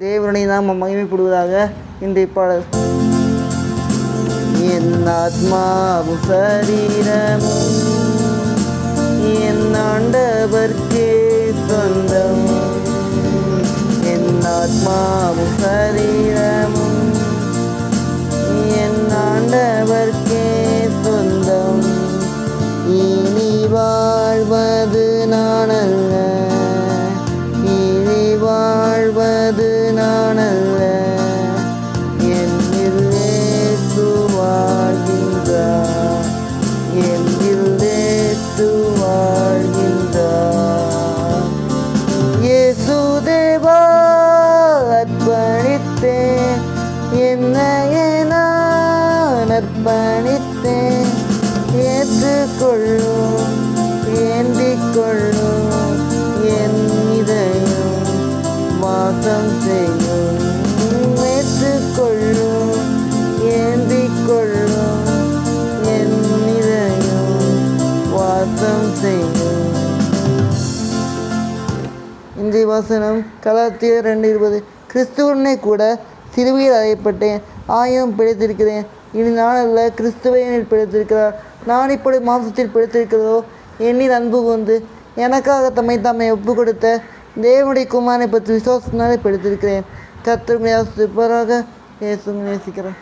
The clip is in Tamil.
தேவனை நாம் மகிமைப்படுவதாக இன்றைய பாடல் என் ஆத்மாவும் சரீரமும் என் ஆண்டவர்க்கே சொந்தம். என் ஆத்மாவும் சரீரமும் என் ஆண்டவர்க்கே சொந்தம். இனி வாழ்வது நானல்ல நானல்ல என்னில் வாழ்கின்றார் என்னில் வாழ்கின்றார் இயேசு தேவா அர்ப்பணித்தேன். என்னையே நான் அர்ப்பணித்தேன். வாசம் செய்யும். ஏற்றுக்கொள்ளும் ஏந்திக்கொள்ளும் என் இதயம் வாசம் செய்யும். இன்றைய வசனம் கலாத்திய ரெண்டு இருபது. கிறிஸ்துவனை கூட சிறுவியில் அறையப்பட்டேன். ஆயிரம் பிழைத்திருக்கிறேன். இனி நான் அல்ல கிறிஸ்துவை என்னில் பிழைத்திருக்கிறார். நான் இப்படி மாம்சத்தில் பிழைத்திருக்கிறதோ? எண்ணில் அன்பு கொண்டு எனக்காக தம்மை தம்மை ஒப்பு கொடுத்த தேவனுடைய குமாரை பற்றி விசுவாசத்தினாலே படித்திருக்கிறேன். கத்திரங்களை ஆசிரியப்பாராக இயேசு நேசிக்கிறேன்.